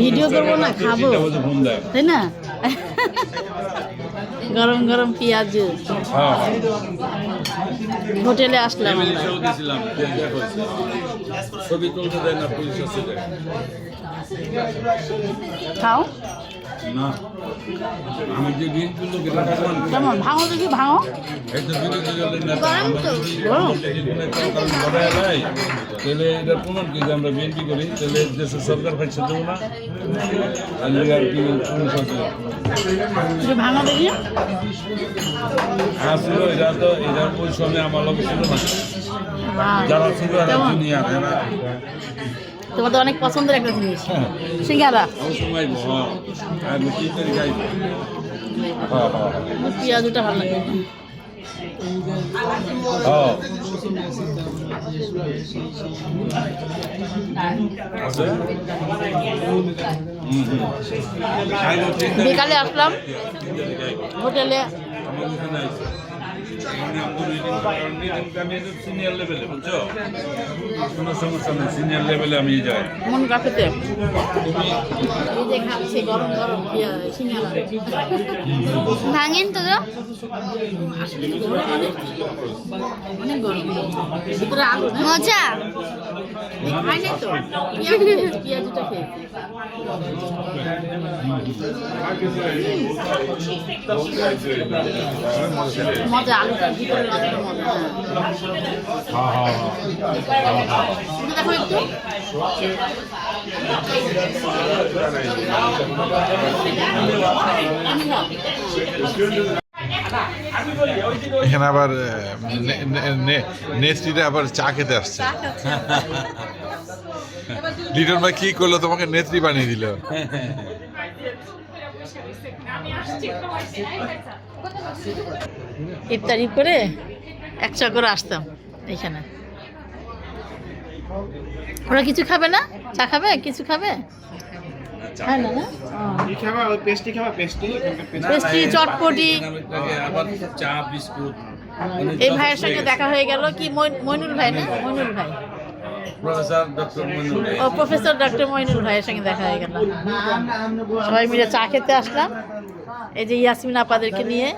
Video করব না, খাব। তাই না? গরম গরম পেঁয়াজ। হ্যাঁ। হোটেলে আসলাম। ছবি তুলতে দেয় না পুলিশ আছে খাও। না। আমি যে কেমন? ভাঙো দেখি ভাঙো। এই তো নেতা আমরা গরম। তাহলে এটা কি বিএনপি করি? তাহলে দেশের সরকার পাইছে দেবো না? আর কি পুলিশ আছে? ভাঙো দেখি। হ্যাঁ এটা তো এটা ওই সময় আমার লোক ছিল না। যারা ছিল এরা কেমন? জুনিয়র এরা তোমার তো অনেক পছন্দের একটা জিনিস। হ্যাঁ। সিঙ্গারা। সময় হ্যাঁ। ভালো লাগে। হ্যাঁ। বিকালে আসলাম। হোটেলে। মানে আমি বুঝছ? কোনো সমস্যা নেই, level এ আমি যাই। মন কাফেতে এই যে খাচ্ছি গরম গরম সিঙ্গারা। ভাঙেন তো মজা। খেয়েছি মজা। এখানে আবার নেত্রীরা আবার চা খেতে আসছে। লিটন ভাই কি করল? তোমাকে নেত্রী বানিয়ে দিল। ইফতারি করে একশো করে আসতাম এখানে। ওরা কিছু খাবে না? চা খাবে? কিছু খাবে? না ওই পেস্ট্রি চটপটি চা বিস্কুট এই ভাইয়ের সঙ্গে দেখা হয়ে গেল কি মইন- মইনুল ভাই না? মইনুল ভাই। ও প্রফেসর ডক্টর মইনুল ভাইয়ের সঙ্গে দেখা হয়ে গেল। সবাই মিলে চা খেতে আসলাম। এই যে ইয়াসমিন আপাদেরকে নিয়ে।